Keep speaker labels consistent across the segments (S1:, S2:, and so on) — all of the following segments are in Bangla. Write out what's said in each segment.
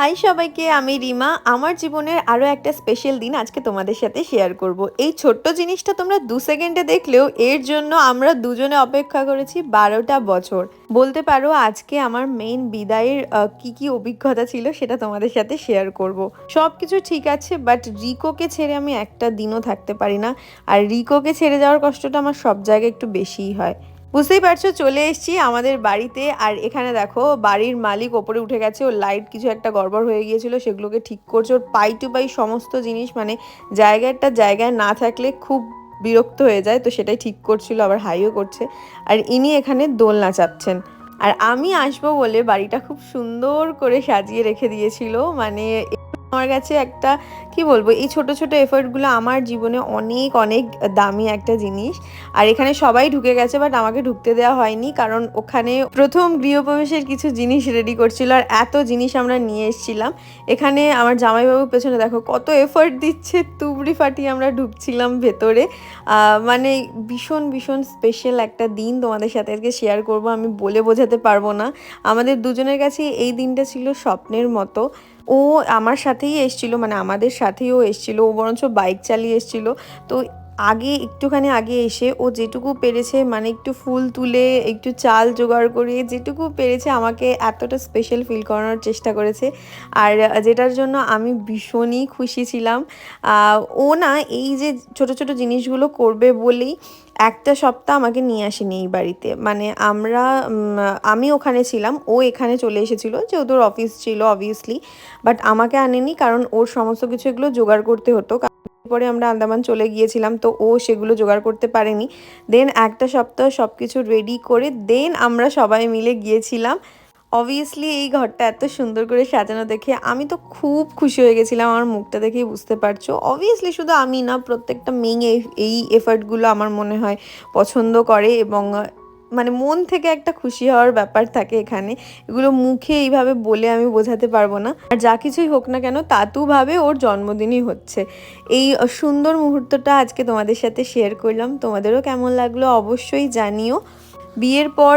S1: হাই সবাইকে, আমি রিমা। আমার জীবনের আরও একটা স্পেশাল দিন আজকে তোমাদের সাথে শেয়ার করব। এই ছোট্ট জিনিসটা তোমরা দু সেকেন্ডে দেখলেও এর জন্য আমরা দুজনে অপেক্ষা করেছি বারোটা বছর। বলতে পারো, আজকে আমার মেইন বিদায়ের কি কি অভিজ্ঞতা ছিল সেটা তোমাদের সাথে শেয়ার করব। সব কিছু ঠিক আছে বাট রিকোকে ছেড়ে আমি একটা দিনও থাকতে পারি না। আর রিকোকে ছেড়ে যাওয়ার কষ্টটা আমার সব জায়গায় একটু বেশিই হয়। বুঝতেই পারছ, চলে এসেছি আমাদের বাড়িতে। আর এখানে দেখো, বাড়ির মালিক ওপরে উঠে গেছে, ওর লাইট কিছু একটা গড়বড় হয়ে গিয়েছিল, সেগুলোকে ঠিক করছে। ওর পাই টু পাই সমস্ত জিনিস মানে জায়গাটা জায়গায় না থাকলে খুব বিরক্ত হয়ে যায়, তো সেটাই ঠিক করছিল, আবার হাইও করছে। আর ইনি এখানে দোলনা চাপছেন। আর আমি আসব বলে বাড়িটা খুব সুন্দর করে সাজিয়ে রেখে দিয়েছিল মানে আমার কাছে একটা, কি বলব, এই ছোট ছোট এফার্টগুলো আমার জীবনে অনেক অনেক দামি একটা জিনিস। আর এখানে সবাই ঢুকে গেছে বাট আমাকে ঢুকতে দেওয়া হয়নি, কারণ ওখানে প্রথম গৃহপ্রবেশের কিছু জিনিস রেডি করছিল, আর এত জিনিস আমরা নিয়ে এসেছিলাম। এখানে আমার জামাইবাবুর পেছনে দেখো, কত এফোর্ট দিচ্ছে, তুবড়ি ফাটিয়ে আমরা ঢুকছিলাম ভেতরে। মানে ভীষণ ভীষণ স্পেশাল একটা দিন তোমাদের সাথে আজকে শেয়ার করব, আমি বলে বোঝাতে পারব না। আমাদের দুজনের কাছে এই দিনটা ছিল স্বপ্নের মতো। ও আমার সাথেই এসছিল মানে আমাদের সাথেই ও এসছিল, ও বরঞ্চ বাইক চালিয়ে এসছিল। তো আগে, একটুখানি আগে এসে ও যেটুকু পেরেছে মানে একটু ফুল তুলে, একটু চাল জোগাড় করে, যেটুকু পেরেছে আমাকে এতটা স্পেশাল ফিল করানোর চেষ্টা করেছে। আর যেটার জন্য আমি ভীষণই খুশি ছিলাম। ও না এই যে ছোট ছোট জিনিসগুলো করবে বলেই একটা সপ্তাহ আমাকে নিয়ে আসেনি এই বাড়িতে। মানে আমরা আমি ওখানে ছিলাম, ও এখানে চলে এসেছিল, যেহেতু অফিস ছিল অবভিয়াসলি বাট আমাকে আনেনি কারণ ওর সমস্ত কিছু এগুলো জোগাড় করতে হতো। পরে আমরা আন্দামান চলে গিয়েছিলাম, তো ও সেগুলো জোগাড় করতে পারেনি। দেন একটা সপ্তাহ সব কিছু রেডি করে দেন আমরা সবাই মিলে গিয়েছিলাম। অবভিয়াসলি এই ঘরটা এত সুন্দর করে সাজানো দেখে আমি তো খুব খুশি হয়ে গেছিলাম, আমার মুখটা দেখেই বুঝতে পারছ। অবভিয়াসলি শুধু আমি না, প্রত্যেকটা মেয়ে এই- এফার্টগুলো আমার মনে হয় পছন্দ করে এবং মানে মন থেকে একটা খুশি হওয়ার ব্যাপার থাকে এখানে। এগুলো মুখে এইভাবে বলে আমি বোঝাতে পারব না। আর যা কিছুই হোক না কেন, তাতুভাবে ওর জন্মদিনই হচ্ছে। এই সুন্দর মুহূর্তটা আজকে তোমাদের সাথে শেয়ার করলাম। তোমাদেরও কেমন লাগল অবশ্যই জানিও। বিয়ের পর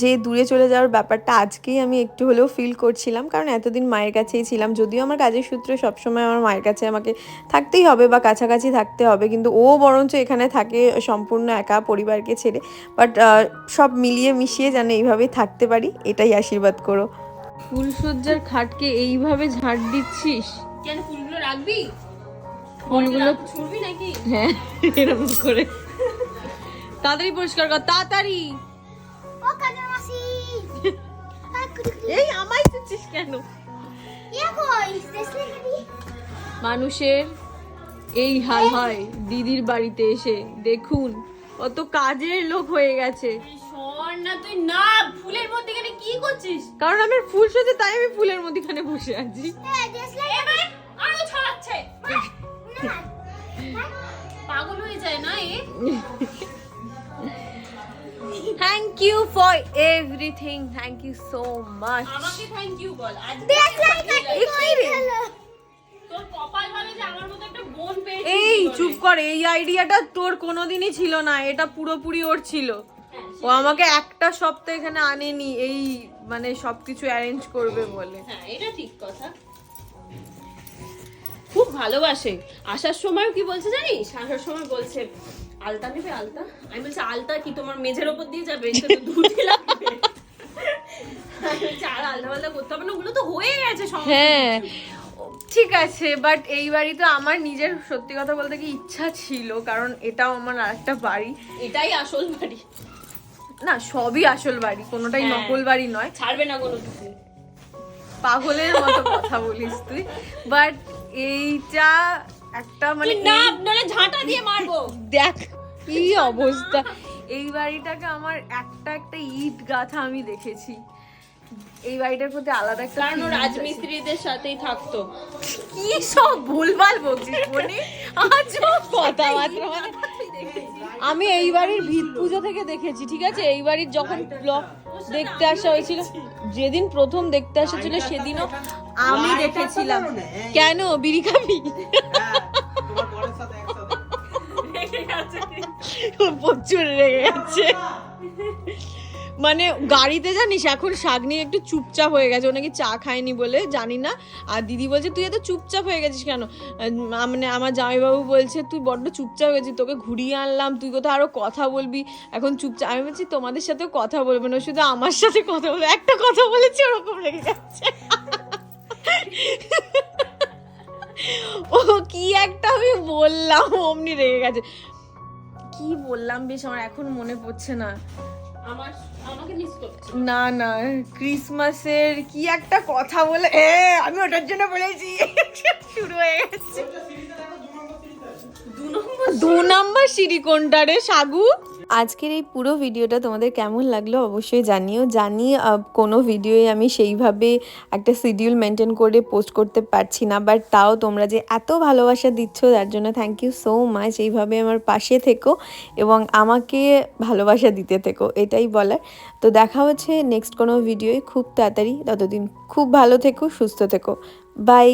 S1: যে দূরে চলে যাওয়ার ব্যাপারটা আজকেই আমি একটু হলেও ফিল করছিলাম। কারণ এতদিন মায়ের কাছেই ছিলাম। যদিও আমার কাজের সূত্রে সবসময় আমার মায়ের কাছে আমাকে থাকতেই হবে বা কাছাকাছি থাকতে হবে। কিন্তু ও বরঞ্চ এখানে থাকে সম্পূর্ণ একা পরিবারকে ছেড়ে। বাট সব মিলিয়ে মিশিয়ে যেন এইভাবেই থাকতে পারি এটাই আশীর্বাদ করো।
S2: ফুলসজ্জার খাটকে এইভাবে ঝাড় দিচ্ছিস?
S3: কেন ফুলগুলো রাখবি?
S2: ফুলগুলো
S3: ছুড়বি নাকি?
S2: হ্যাঁ এরকম করে। তাড়াতাড়ি পরিষ্কার কর তাড়াতাড়ি।
S4: ও কাজের মাসি
S2: এই আমায় দিচ্ছিস কেন? মানুষের এই হাল হয় দিদির বাড়িতে এসে দেখুন কত কাজের লোক হয়ে গেছে।
S3: না তুই না ফুলের মধ্যে এখানে কি করছিস?
S2: কারণ আমার ফুল সজ্জা তাই আমি ফুলের মধ্যখানে বসে আছি।
S4: হ্যাঁ স্পেশালি
S3: এবার আরও ছড়াচ্ছে।
S4: না
S3: পাগল হয়ে যায় না এ?
S2: Thank you for everything thank you so much
S3: আমাকে থ্যাংক ইউ বল। আজ তোর কপাল ভালো যে আমার মতো একটা বোন পেয়েছিস
S2: এই। চুপ কর এই আইডিয়াটা তোর কোনোদিনই ছিল না এটা পুরোপুরি ওর ছিল। ও আমাকে একটা সপ্তাহ এখানে আনেনি এই মানে সবকিছু অ্যারেঞ্জ করবে বলে।
S3: হ্যাঁ এটা ঠিক কথা। খুব ভালোবাসে। আসার সময় কি বলছে জানিস? আসার সময় বলছে আলতা নেবে আলতা? আমি বলছি আলতা কি তোমার মেঝের ওপর দিয়ে যাবে? তো দুধে লাগবে। আর করতে হবে না ওগুলো তো হয়ে গেছে
S2: হ্যাঁ ঠিক আছে বাট এই বাড়িতে আমার নিজের সত্যি কথা বলতে কি ইচ্ছা ছিল কারণ এটাও আমার আরেকটা বাড়ি।
S3: এটাই আসল বাড়ি।
S2: না সবই আসল বাড়ি কোনোটাই
S3: হ্যাঁ।
S2: নকল বাড়ি নয়।
S3: ছাড়বে না কোনো
S2: পাগলের মতো কথা বলিস তুই। বাট এইটা একটা মানে
S3: না ঝাঁটা দিয়ে মারবো।
S2: দেখ কি অবস্থা? এই বাড়িটাকে আমার একটা একটা ইট গাথা আমি দেখেছি। এই বাড়িটার প্রতি আলাদা একটা
S3: কারণ। রাজমিস্ত্রিদের সাথেই থাকতো।
S2: কি সব ভুলভাল বলছিস বনি? আজব কথাবার্তা মানে আমি এই বাড়ির ভিত পুজো থেকে দেখেছি ঠিক আছে? এই বাড়ির যখন ব্লগ দেখতে আসা হয়েছিল যেদিন প্রথম দেখতে আসা ছিল সেদিনও আমি দেখেছিলাম। কেন? বিড়ি খাবি? প্রচুর রেগে গেছে।
S1: মানে গাড়িতে জানিস, এখন শাক নিয়ে একটু চুপচাপ হয়ে গেছে। ও নাকি চা খায়নি বলে, জানি না। আর দিদি বলছে, তুই এত চুপচাপ হয়ে গেছিস কেন? মানে আমার জামাইবাবু বলছে, তুই বড্ড চুপচাপ হয়ে গেছিস, তোকে ঘুরিয়ে আনলাম, তুই কোথাও আরও কথা বলবি। এখন চুপচাপ আমি বলছি, তোমাদের সাথেও কথা বলবে না, শুধু আমার সাথে কথা বলবে। একটা কথা বলেছি, ওরকম রেগে যাচ্ছে ও কি একটা আমি বললাম, অমনি রেগে গেছে। কি বললাম বেশ আমার এখন মনে পড়ছে না।
S3: আমার আমাকে মিস করছে।
S1: না না ক্রিসমাসের কি একটা কথা বলে এ আমি ওটার জন্য বলেছি শুরু হয়ে গেছে।
S3: দু নম্বর
S1: দু নাম্বার সিঁড়ি কোনটা রে সাগু?
S5: আজকের এই পুরো ভিডিওটা তোমাদের কেমন লাগল অবশ্যই জানিও। জানি কোনো ভিডিওয়ে আমি সেইভাবে একটা শিডিউল মেনটেন করে পোস্ট করতে পারছি না বাট তাও তোমরা যে এত ভালোবাসা দিচ্ছ তার জন্য থ্যাংক ইউ সো মাচ এইভাবে আমার পাশে থেকো এবং আমাকে ভালোবাসা দিতে থেকো, এটাই বলার। তো দেখা হচ্ছে নেক্সট কোনো ভিডিওয়ে খুব তাড়াতাড়ি। ততদিন খুব ভালো থেকো, সুস্থ থেকো। বাই